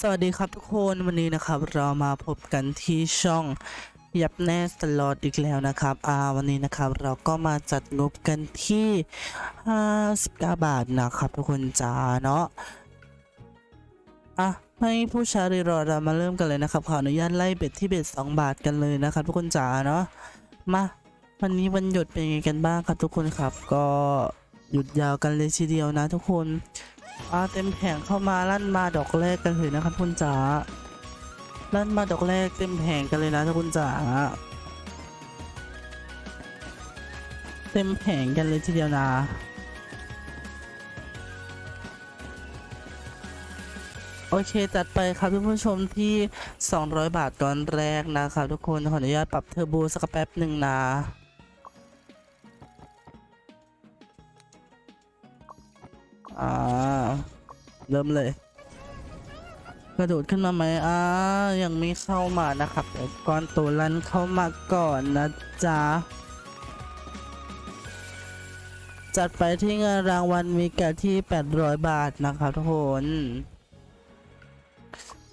สวัสดีครับทุกคนวันนี้นะครับเรามาพบกันที่ช่องยับแน่สลอตอีกแล้วนะครับอ่าวันนี้นะครับเราก็มาจัดงบกันที่ 59 บาทนะครับทุกคนจ้าเนาะอะให้ผู้ชารีรอเรามาเริ่มกันเลยนะครับขออนุญาตไล่เบ็ดที่เบ็ด2 บาทกันเลยนะครับทุกคนจ้าเนาะมาวันนี้วันหยุดเป็นยังไงกันบ้างครับทุกคนครับ ก็หยุดยาวกันเลยทีเดียวนะทุกคน อาเต็มแผงเข้ามาลั่นมาดอกแรกกันเลยนะครับคุณจ๋าลั่นมาดอกแรกเต็มแผงกันเลยนะทุกคนจ๋าเต็มแผงกันเลยทีเดียวนะโอเค จัดไปครับทุกผู้ชมที่ 200 บาทก่อนแรกนะครับทุกคน ขออนุญาตปรับเทอร์โบสักแป๊บหนึ่งนะอ่า เริ่มเลย กระโดดขึ้นมาไหมอ่ายังไม่เข้ามานะครับเดี๋ยวก้อนตัวลันเข้ามาก่อนนะจ๊ะจัดไปที่เงินรางวัลมีแก่ที่ 800 บาทนะครับทุกคน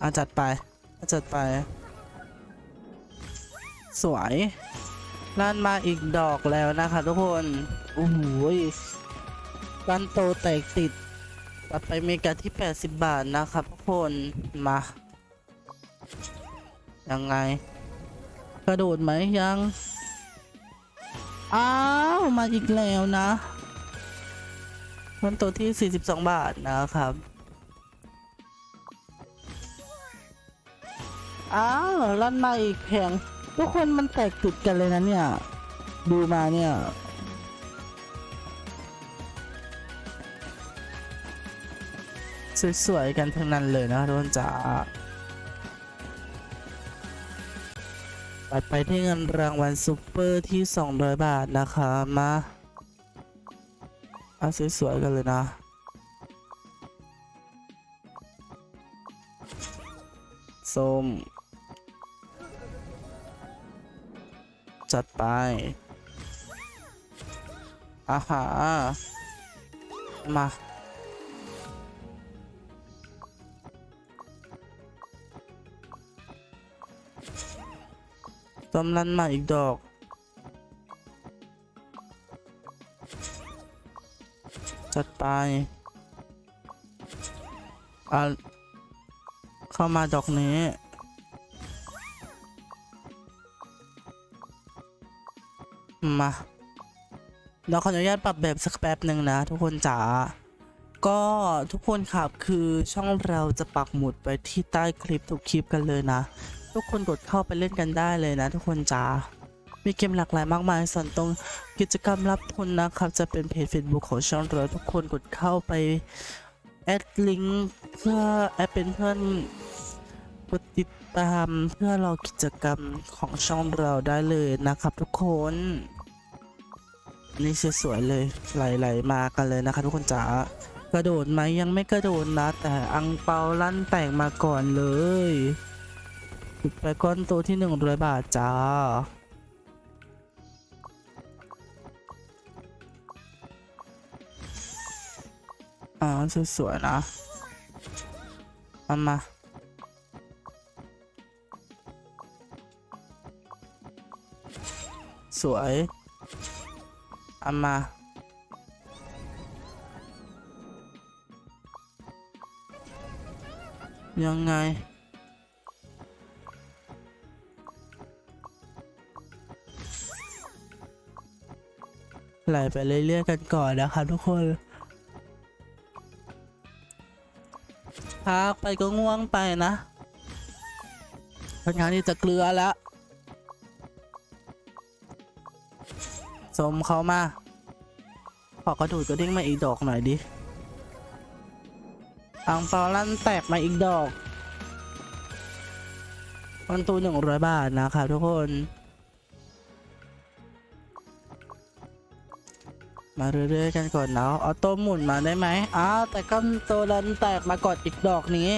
อะจัดไปจัดไป สวยลั่นมาอีกดอกแล้วนะครับทุกคนโอ้โหยร้านโตแตกติด ตัดไปเมกาที่ 80 บาทนะครับทุกคนมา ยังไง กระโดดไหมยัง อ้าว มาอีกแล้วนะร้านโตที่ 42 บาทนะครับ อ้าวลั่นมาอีกแผงทุกคนมันแตกติดกันเลยนะเนี่ย ดูมาเนี่ย สวยๆกันทั้งนั้นเลยนะทุกคนจ๋าไปไปที่เงินรางวัลซูเปอร์ที่ 200 บาทนะคะมาเอาสวยๆกันเลยนะส้มจัดไปอาหามา ต้มลั่นมาอีกดอก จัดไปอะเข้ามาดอกนี้มาเราขออนุญาตปรับแบบสักแป๊บหนึ่งนะ ทุกคนจ๋า ก็ทุกคนครับคือช่องเราจะปักหมุดไปที่ใต้คลิปทุกคลิปกันเลยนะ ทุกคนกดเข้าไปเล่นกันได้เลยนะ ทุกคนจ๋ามีเกมหลากหลายมากมายส่วนตรงกิจกรรมรับทุนนะครับ จะเป็นเพจ Facebook ของช่องเราทุกคนกดเข้าไปแอดลิงก์เพื่อแอดเป็นเพื่อนกดติดตามเพื่อรอกิจกรรมของช่องเราได้เลยนะครับทุกคนนี่สวยๆเลยไหลๆมากันเลยนะครับทุกคนจ๋ากระโดดไหมยังไม่กระโดดนะ แต่อังเปาลั่นแตกมาก่อนเลย ไปก้อนโตที่100บาทจ้า อ่าสวยๆนะเอามาสวยอามายังไง ไหลไปเรื่อยๆกันก่อนนะครับทุกคนพักไปก็ง่วงไปนะพราะงั้นนี่จะเกลือแล้วสมเขามา ขอกระดูดกระดิ่งมาอีกดอกหน่อยดิอังเปาลั่นแตกมาอีกดอกมันตูหนึ่งร้อยบาทนะครับทุกคน มาเรื่อยๆกันก่อนเนาะออโต้หมุนมาได้ไหมอ้าวแต่ก็ตัวดันแตกมากดอีกดอกนี้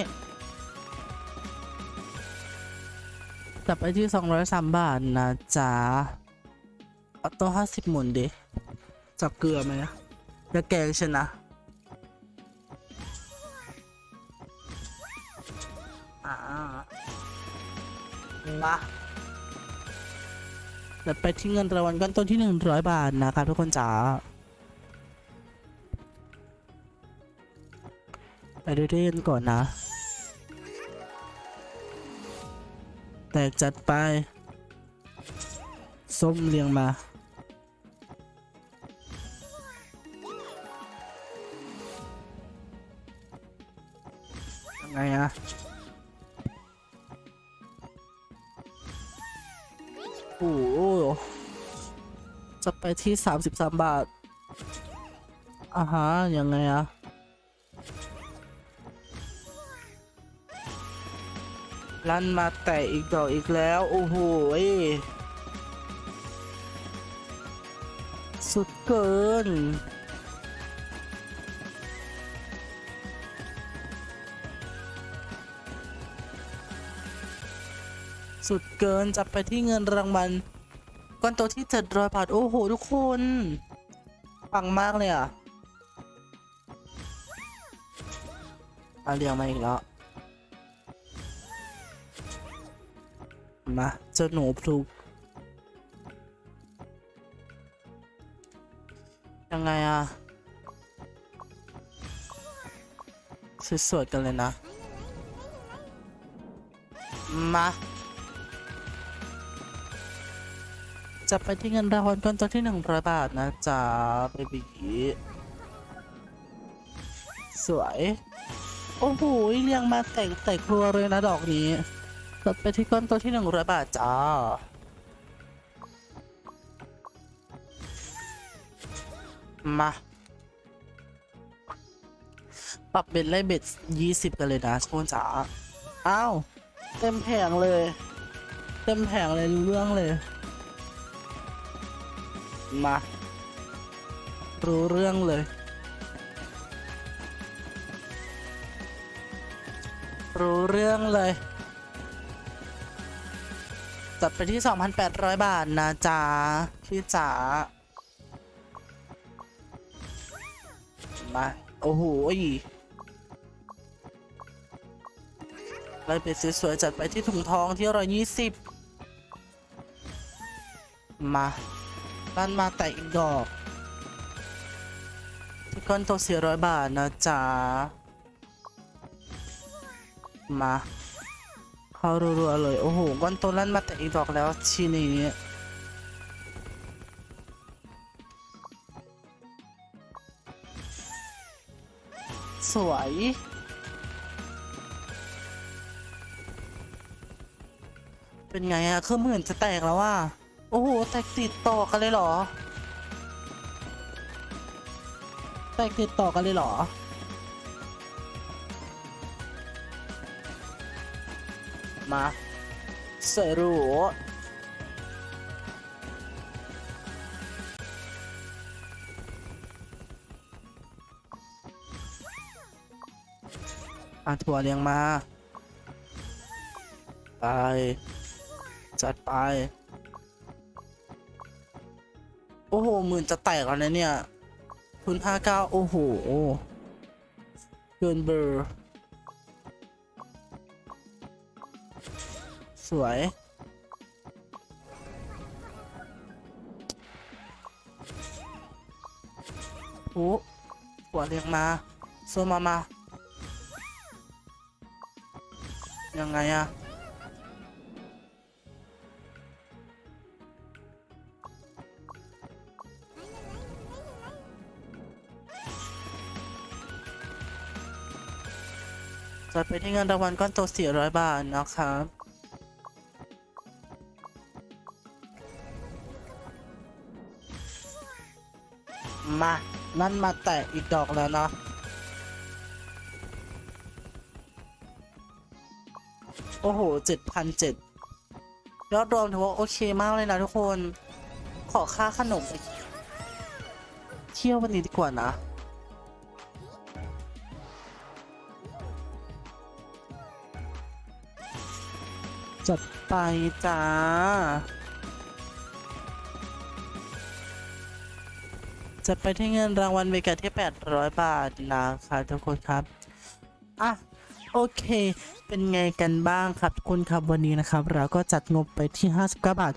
จับไปที่ 203 บาทนะจ๊ะออโต้50 หมุนดิ จับเกลือไหมนะจะแกงชนะอ่ามาเดี๋ยวไปที่เงินรางวัลก้อนต้นที่หนึ่งร้อยบาทนะครับทุกคนจ๋า ไปเรื่อยๆกันก่อนนะ แตกจัดไป ส้มเรียงมายังไงอะโอ้โหจะไปที่ 33 บาทอ่าฮะยังไงอะ ลั่นมาแตะอีกดอกอีกแล้ว โอ้โหสุดเกิน สุดเกินจับไปที่เงินรางวัลก้อนโตที่เจ็ดร้อยบาท โอ้โห ทุกคนปังมากเลยอะอาเรียงมาอีกแล้ว มาเจ้าหนูพลูกยังไงอะสวยๆกันเลยนะ มา จะไปที่เงินรางวัลก้อนโตที่หนึ่งร้อยบาทนะจ๊ะเบบีสวย โอ้โหเรียงมาแต่งแต่ครัวเลยนะดอกนี้ จะไปที่ก้อนโตที่หนึ่งร้อยบาทจ้ามาปรับเบ็ดไล่เบ็ดยี่สิบกันเลยนะทุกคนจ๋าอ้าวเต็มแผงเลย เต็มแผงเลยรู้เรื่องเลย มา รู้เรื่องเลย รู้เรื่องเลย ดไปที่ 2,800 บาทนะจ๊ะพี่จ๋ามาโอ้โหไล่ไปสวยๆจัดไปที่ถุงทองที่ร้อยยี่สิบมาลั่นมาแต่อีกดอกที่ก้อนโตสี่ร้อยบาทนะจ๊ะมา เข้ารัวๆเลยโอ้โหก้อนโตลั่นมาแต่อีกดอกแล้วทีนี้สวยเป็นไงอะเครื่องมื่นจะแตกแล้วว่าโอ้โห แตกติดต่อกันเลยเหรอ แตกติดต่อกันเลยเหรอ มาสรุปอาถั่วเลี้ยงมา ไป จัดไป โอ้โหหมื่นจะแตกแล้วนะเนี่ยทุนห้าเก้าโอ้โห เกินเบอร์ สวย โอ้หัวเรียงมาโซมามา ยังไงอะจัดไปที่เงินรางวัลก้อนโต400 บาทนะครับ มานั่นมาแตะอีกดอกแล้วเนาะโอ้โหเจ็ดพันเจ็ดยอดรวมถือว่าโอเคมากเลยนะทุกคน ขอค่าขนมเที่ยววันนี้ดีกว่านะจัดไปจ้า จะไปที่เงินรางวัลเมกาที่ 800 บาทนะคะทุกคนครับ อะ โอเค เป็นไงกันบ้างครับทุกครับวันนี้นะครับ เราก็จัดงบไปที่ 59 บาท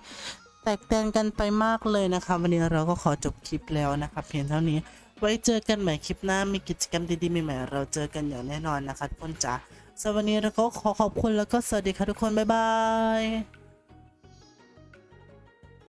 แตกแตนกันไปมากเลยนะครับ วันนี้เราก็ขอจบคลิปแล้วนะครับ เพียงเท่านี้ ไว้เจอกันใหม่คลิปหน้า มีกิจกรรมดีๆใหม่ๆเราเจอกันอย่างแน่นอนนะครับทุกคนจ๋าสำหรับวันนี้เราก็ขอขอบคุณแล้วก็สวัสดีครับทุกคน บ๊ายบาย